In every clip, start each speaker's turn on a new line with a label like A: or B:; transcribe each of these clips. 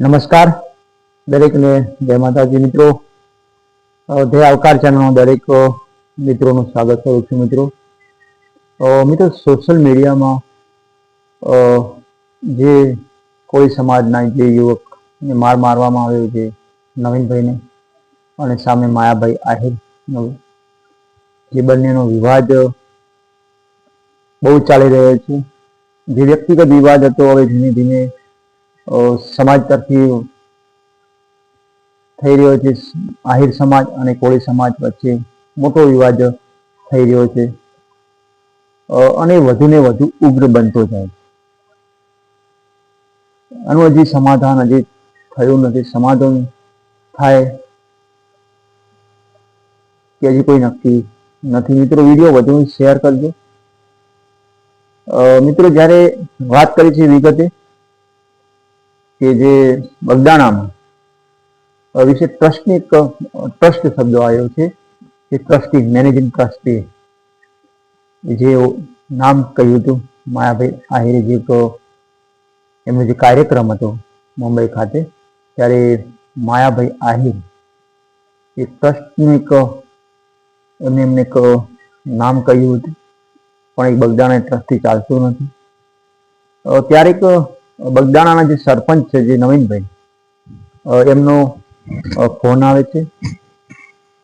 A: નમસ્કાર દરેકને જય માતાજી મિત્રો. જય આવકાર ચેનલમાં દરેક મિત્રોનું સ્વાગત કરું છું મિત્રો. મિત્રો સોશિયલ મીડિયામાં જે કોઈ સમાજના જે યુવકને માર મારવામાં આવ્યો છે, નવીનભાઈને અને સામે માયાભાઈ આહિરનો જે બંનેનો વિવાદ બહુ ચાલી રહ્યો છે. જે વ્યક્તિગત વિવાદ હતો, હવે ધીમે ધીમે સમાજ તરફી થઈ રહ્યો છે. આહિર સમાજ અને કોળી સમાજ વચ્ચે મોટો વિવાદ થઈ રહ્યો છે. અને વધુ ને વધુ ઉગ્ર બનતો જાય છે. આનું હજી સમાધાન હજી થયું નથી. સમાધાન થાય કે હજી કોઈ નક્કી નથી. મિત્રો, વીડિયો વધુ શેર કરજો. મિત્રો, જ્યારે વાત કરી છે વિગતે કે જે બગદાણામાં વિશે ટ્રસ્ટની ટ્રસ્ટ શબ્દ આવ્યો છે, કે ટ્રસ્ટી મેનેજિંગ ટ્રસ્ટી. જે નામ કહ્યું હતું માયાભાઈ આહિરે જે એમનો જે કાર્યક્રમ હતો મુંબઈ ખાતે, ત્યારે માયાભાઈ આહિર એ ટ્રસ્ટનું એક, એમને એમને એક નામ કહ્યું હતું, પણ એક બગદાણા ટ્રસ્ટથી ચાલતું નથી. ત્યારે એક બગદાણાના જે સરપંચ છે, જે નવીનભાઈ એમનો ફોન આવે છે.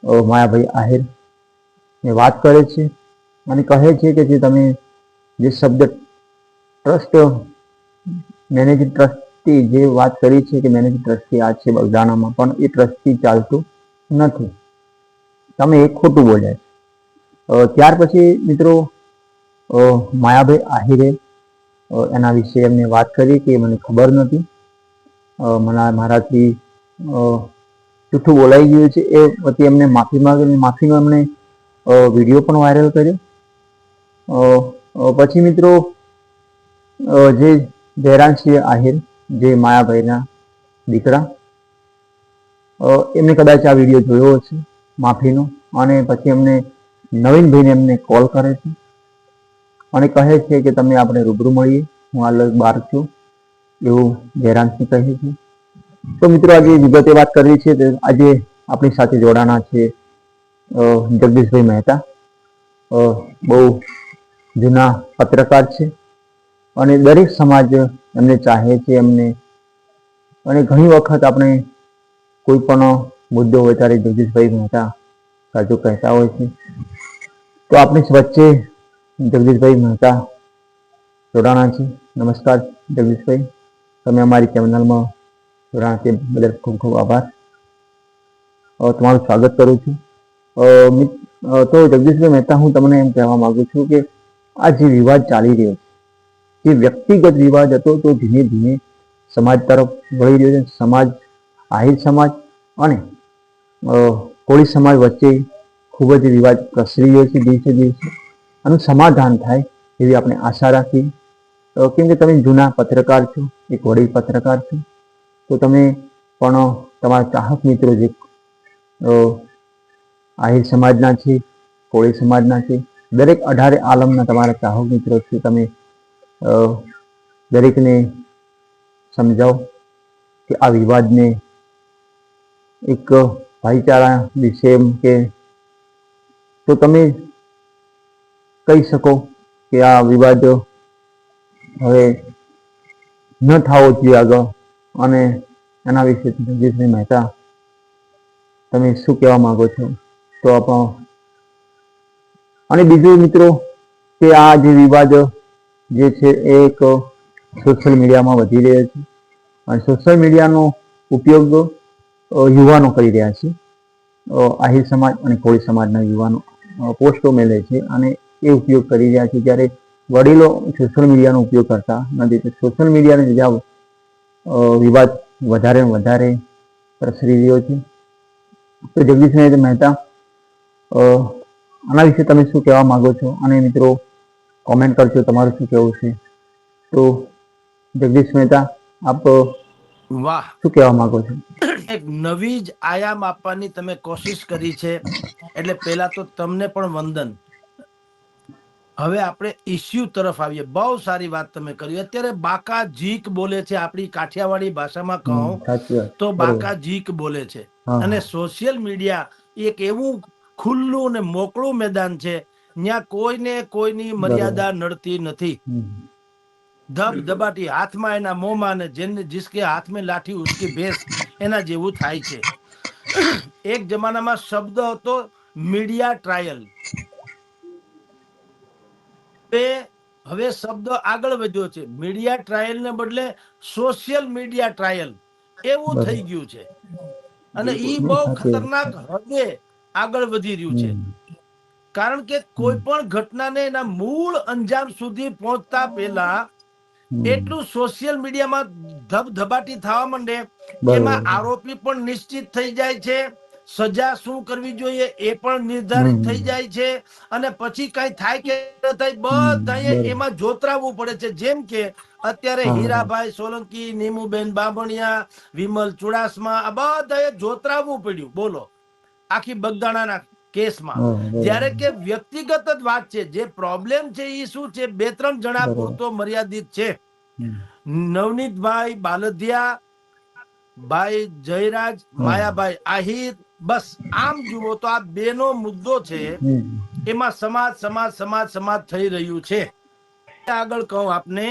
A: માયાભાઈ આહિર એ વાત કરે છે અને કહે છે કે જે તમે જે શબ્દ ટ્રસ્ટ મેનેજિંગ ટ્રસ્ટી જે વાત કરી છે કે મેનેજિંગ ટ્રસ્ટી આ છે બગદાણામાં, પણ એ ટ્રસ્ટી ચાલતું નથી. તમે એ ખોટું બોલ્યા ત્યાર પછી મિત્રો માયાભાઈ આહિરે એના વિશે એમને વાત કરી કે મને ખબર નથી. મને મારાથી જૂઠું બોલાઈ ગયું છે એ પછી એમને માફી માગી માફીનો એમને વીડિયો પણ વાયરલ કર્યો. પછી મિત્રો જે જયરાજસિંહ આહિર, જે માયાભાઈના દીકરા એમને કદાચ આ વીડિયો જોયો હશે, માફીનો. અને પછી એમને નવીનભાઈને એમને કોલ કરે છે. અને કહે છે કે તમે આપણે રૂબરૂ મળીએ. હું હાલ બહાર છું. એવું જયરામસિંહ કહે છે. તો મિત્રો, આજે વિગતે વાત કરવી છે આજે આપણી સાથે જોડાણા છે જગદીશભાઈ મહેતા. બહુ જૂના પત્રકાર છે અને દરેક સમાજ એમને ચાહે છે એમને. અને ઘણી વખત આપણે કોઈ પણ મુદ્દો હોય ત્યારે જગદીશભાઈ મહેતા સાચું કહેતા હોય છે. તો આપણી વચ્ચે જગદીશભાઈ મહેતા જોડાણા છે નમસ્કાર જગદીશભાઈ. તમે અમારી ચેનલમાં જોડાણા તે બદલ ખૂબ ખૂબ આભાર. તમારું સ્વાગત કરું છું. તો જગદીશભાઈ મહેતા, હું તમને એમ કહેવા માગું છું કે આ જે વિવાદ ચાલી રહ્યો છે, જે વ્યક્તિગત વિવાદ હતો, તો ધીમે ધીમે સમાજ તરફ વળી રહ્યો છે. સમાજ, આહિર સમાજ અને કોળી સમાજ વચ્ચે ખૂબ જ વિવાદ પ્રસરી રહ્યો છે દિવસે દિવસે. આનું સમાધાન થાય એવી આપણે આશા રાખીએ કેમ કે તમે જૂના પત્રકાર છો, એક વડીલ પત્રકાર છો, તો તમે પણ તમારા ચાહક મિત્રો જે આહિર સમાજના છે, કોળી સમાજના છે, દરેક અઢારે આલમના તમારા ચાહક મિત્રો છે, તમે દરેકને સમજાવો કે આ વિવાદને એક ભાઈચારા વિશે કે, તો તમે કહી શકો કે આ વિવાદ હવે ન થવો જોઈએ આગળ. અને એના વિશે જગદીશભાઈ મહેતા, તમે શું કહેવા માંગો છો? તો આપણો અને બીજું મિત્રો કે આ જે વિવાદ જે છે એ એક સોશિયલ મીડિયામાં વધી રહ્યો છે. અને સોશિયલ મીડિયાનો ઉપયોગ યુવાનો કરી રહ્યા છે. આહિર સમાજ અને કોળી સમાજના યુવાનો પોસ્ટો મેળે છે અને એ ઉપયોગ કરી રહ્યા છે. જ્યારે વડીલો સોશિયલ મીડિયાનો ઉપયોગ કરતા નથી. તો સોશિયલ મીડિયાને લીધે વિવાદ વધારે ને વધારે પ્રસરી રહ્યો છે. તો જગદીશભાઈ મહેતા આના વિશે તમે શું કહેવા માગો છો? અને મિત્રો કોમેન્ટ કરજો તમારું શું કહેવું છે? તો જગદીશ મહેતા આપ
B: વાહ.
A: શું કહેવા માંગો છો?
B: એક નવી જ આયામ આપવાની તમે કોશિશ કરી છે. એટલે પહેલા તો તમને પણ વંદન. હવે આપણે ઇસ્યુ તરફ આવીએ. બહુ સારી વાત તમે કરી. અત્યારે બાકા જીક બોલે છે આપણી કાઠિયાવાડી ભાષામાં કહું તો બાકા જીક બોલે છે. અને સોશિયલ મીડિયા એક એવું ખુલ્લું ને મોકળું મેદાન છે ત્યાં કોઈને કોઈની મર્યાદા નડતી નથી.
A: ધબધબાટી
B: ધબ ધબાટી હાથમાં એના મોંમાં ને જેને જીસકે હાથ મેં લાઠી ઉસકી ભેંસ એના જેવું થાય છે. એક જમાનામાં શબ્દ હતો મીડિયા ટ્રાયલ. એ હવે શબ્દ આગળ વધ્યો છે. મીડિયા ટ્રાયલ ને બદલે સોશિયલ મીડિયા ટ્રાયલ એવું થઈ ગયું છે. અને ઈ બહુ ખતરનાક હદે આગળ વધી રહ્યું છે. કારણ કે કોઈ પણ ઘટનાને એના મૂળ અંજામ સુધી પહોંચતા પહેલા એટલું સોશિયલ મીડિયામાં ધબધબાટી થવા માંડે એમાં આરોપી પણ નિશ્ચિત થઈ જાય છે. સજા શું કરવી જોઈએ એ પણ નિર્ધારિત થઈ જાય છે. અને પછી કઈ થાય કે ન થાય બધાએ એમાં જોતરાવવું પડે છે. જેમ કે અત્યારે હીરાભાઈ સોલંકી નીમુબેન બામણિયા વિમલ ચુડાસમા આ બધાએ જોતરાવવું પડ્યું. બોલો. આખી બગદાણાના કેસમાં. જ્યારે કે વ્યક્તિગત જ વાત છે. જે પ્રોબ્લેમ છે એ શું છે? બે ત્રણ જણા પૂરતો મર્યાદિત છે. નવનીતભાઈ બાલદિયા ભાઈ જયરાજ માયાભાઈ આહિર બસ આમ જુઓ તો આ બેનો મુદ્દો છે એમાં સમાજ સમાજ સમાજ સમાજ થઈ રહ્યું છે. આગળ કહું આપને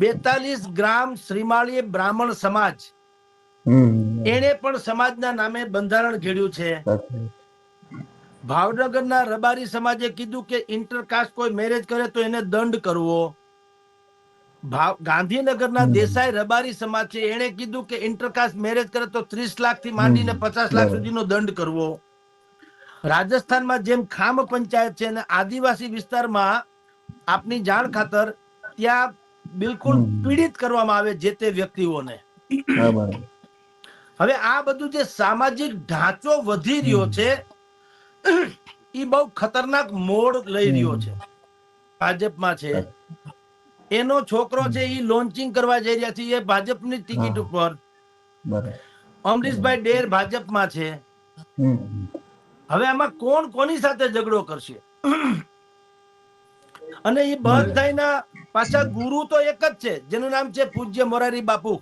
B: બેતાલીસ ગ્રામ શ્રીમાળી બ્રાહ્મણ સમાજ. એને પણ સમાજના નામે બંધારણ ઘેડ્યું છે. ભાવનગરના રબારી સમાજે કીધું કે ઇન્ટરકાસ્ટ કોઈ મેરેજ કરે તો એને દંડ કરવો. ભાવ ગાંધીનગરના દેસાઈ રબારી સમાજ છે. એણે કીધું કે ઇન્ટરકાસ્ટ મેરેજ કરે તો ત્રીસ લાખથી માંડીને. પચાસ લાખ સુધીનો દંડ કરવો. રાજસ્થાનમાં જેમ ખામ પંચાયત છે અને આદિવાસી વિસ્તારમાં આપની જાણ ખાતર ત્યાં બિલકુલ પીડિત કરવામાં આવે જે તે વ્યક્તિઓને. હવે આ બધું જે સામાજિક ઢાંચો વધી રહ્યો છે એ બહુ ખતરનાક મોડ લઈ રહ્યો છે. ભાજપમાં છે. એનો છોકરો છે એ લોન્ચિંગ કરવા જઈ રહ્યા છે એ ભાજપની ટિકિટ ઉપર. અમરીશભાઈ ડેર ભાજપમાં છે. હવે આમાં કોણ કોની સાથે ઝઘડો કરશે? અને એ ના પાછા ગુરુ તો એક જ છે જેનું નામ છે પૂજ્ય મોરારી બાપુ.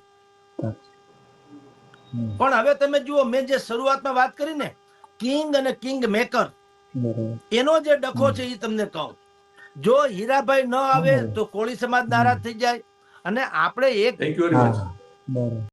B: પણ હવે તમે જુઓ મેં જે શરૂઆતમાં વાત કરી ને કિંગ અને કિંગ મેકર. એનો જે ડખો છે એ તમને કહું. જો હીરાભાઈ ન આવે તો કોળી સમાજ નારાજ થઈ જાય. અને આપણે એક